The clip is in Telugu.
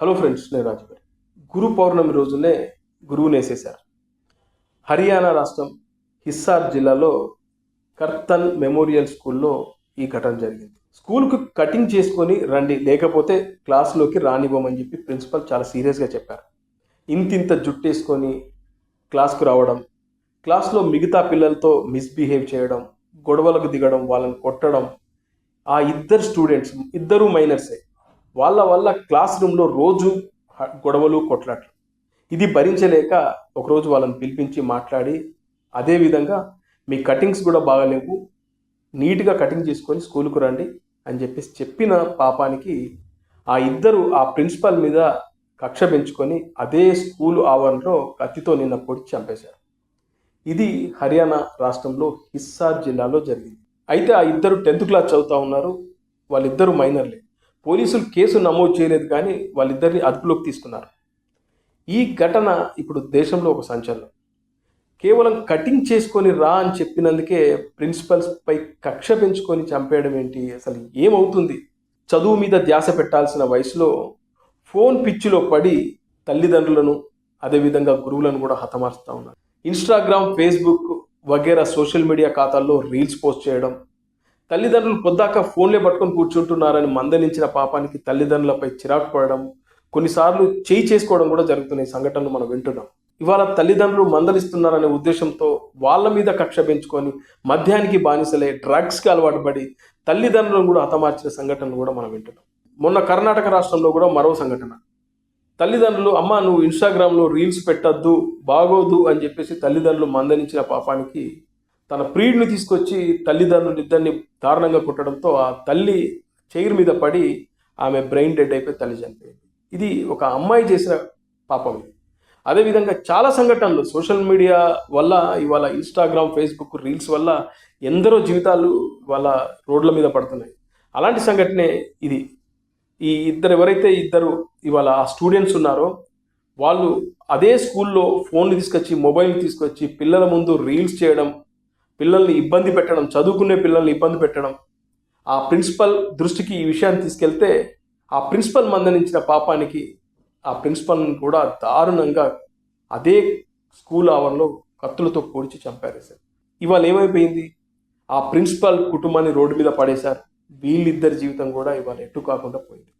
హలో ఫ్రెండ్స్ నేను రాజుగారి గురు పౌర్ణమి రోజునే గురువుని వేసేశారు. హర్యానా రాష్ట్రం హిస్సార్ జిల్లాలో కర్తన్ మెమోరియల్ స్కూల్లో ఈ ఘటన జరిగింది. స్కూల్కు కటింగ్ చేసుకొని రండి లేకపోతే క్లాస్లోకి రానివ్వమని చెప్పి ప్రిన్సిపల్ చాలా సీరియస్గా చెప్పారు. ఇంతింత జుట్టేసుకొని క్లాస్కు రావడం క్లాస్లో మిగతా పిల్లలతో మిస్బిహేవ్ చేయడం గొడవలకు దిగడం వాళ్ళని కొట్టడం ఆ ఇద్దరు స్టూడెంట్స్ ఇద్దరు మైనర్సే వాళ్ళ వల్ల క్లాస్ రూమ్లో రోజు గొడవలు కొట్లాట్లు. ఇది భరించలేక ఒకరోజు వాళ్ళని పిలిపించి మాట్లాడి అదేవిధంగా మీ కటింగ్స్ కూడా బాగాలేవు నీట్గా కటింగ్ చేసుకొని స్కూల్కు రండి అని చెప్పేసి చెప్పిన పాపానికి ఆ ఇద్దరు ఆ ప్రిన్సిపల్ మీద కక్ష పెంచుకొని అదే స్కూల్ ఆవరణలో కత్తితో నిన్న పొడిచి చంపేశారు. ఇది హర్యానా రాష్ట్రంలో హిస్సార్ జిల్లాలో జరిగింది. అయితే ఆ ఇద్దరు టెన్త్ క్లాస్ చదువుతా ఉన్నారు వాళ్ళిద్దరు మైనర్లే. పోలీసులు కేసు నమోదు చేయలేదు కానీ వాళ్ళిద్దరిని అదుపులోకి తీసుకున్నారు. ఈ ఘటన ఇప్పుడు దేశంలో ఒక సంచలనం. కేవలం కటింగ్ చేసుకొని రా అని చెప్పినందుకే ప్రిన్సిపల్స్పై కక్ష పెంచుకొని చంపేయడం ఏంటి? అసలు ఏమవుతుంది? చదువు మీద ధ్యాస పెట్టాల్సిన వయసులో ఫోన్ పిచ్చిలో పడి తల్లిదండ్రులను అదేవిధంగా గురువులను కూడా హతమారుస్తూ ఉన్నారు. ఇన్స్టాగ్రామ్ ఫేస్బుక్ వగేరా సోషల్ మీడియా ఖాతాల్లో రీల్స్ పోస్ట్ చేయడం తల్లిదండ్రులు పొద్దాక ఫోన్లే పట్టుకొని కూర్చుంటున్నారని మందలించిన పాపానికి తల్లిదండ్రులపై చిరాకు పడడం కొన్నిసార్లు చేయి చేసుకోవడం కూడా జరుగుతున్న సంఘటనలు మనం వింటున్నాం. ఇవాళ తల్లిదండ్రులు మందలిస్తున్నారనే ఉద్దేశంతో వాళ్ళ మీద కక్ష పెంచుకొని మద్యానికి బానిసలే డ్రగ్స్కి అలవాటు పడి తల్లిదండ్రులను కూడా హతమార్చిన సంఘటనలు కూడా మనం వింటున్నాం. మొన్న కర్ణాటక రాష్ట్రంలో కూడా మరో సంఘటన. తల్లిదండ్రులు అమ్మ నువ్వు ఇన్స్టాగ్రామ్లో రీల్స్ పెట్టద్దు బాగోదు అని చెప్పేసి తల్లిదండ్రులు మందలించిన పాపానికి తన ప్రియుడిని తీసుకొచ్చి తల్లిదండ్రులు ఇద్దరిని దారుణంగా కుట్టడంతో ఆ తల్లి చైర్ మీద పడి ఆమె బ్రెయిన్ డెడ్ అయిపోయి తల్లి చనిపోయింది. ఇది ఒక అమ్మాయి చేసిన పాపం. అదేవిధంగా చాలా సంఘటనలు సోషల్ మీడియా వల్ల ఇవాళ ఇన్స్టాగ్రామ్ ఫేస్బుక్ రీల్స్ వల్ల ఎందరో జీవితాలు వాళ్ళ రోడ్ల మీద పడుతున్నాయి. అలాంటి సంఘటనే ఇది. ఈ ఇద్దరు ఎవరైతే ఇద్దరు ఇవాళ ఆ స్టూడెంట్స్ ఉన్నారో వాళ్ళు అదే స్కూల్లో ఫోన్లు తీసుకొచ్చి మొబైల్ తీసుకొచ్చి పిల్లల ముందు రీల్స్ చేయడం పిల్లల్ని ఇబ్బంది పెట్టడం చదువుకునే పిల్లల్ని ఇబ్బంది పెట్టడం ఆ ప్రిన్సిపల్ దృష్టికి ఈ విషయాన్ని తీసుకెళ్తే ఆ ప్రిన్సిపల్ మందలించిన పాపానికి ఆ ప్రిన్సిపల్ని కూడా దారుణంగా అదే స్కూల్ ఆవరణలో కత్తులతో పొడిచి చంపారు సార్ ఇవాళ ఏమైపోయింది? ఆ ప్రిన్సిపల్ కుటుంబాన్ని రోడ్డు మీద పడేశారు. వీళ్ళిద్దరి జీవితం కూడా ఇవాళ ఎటు కాకుండా పోయింది.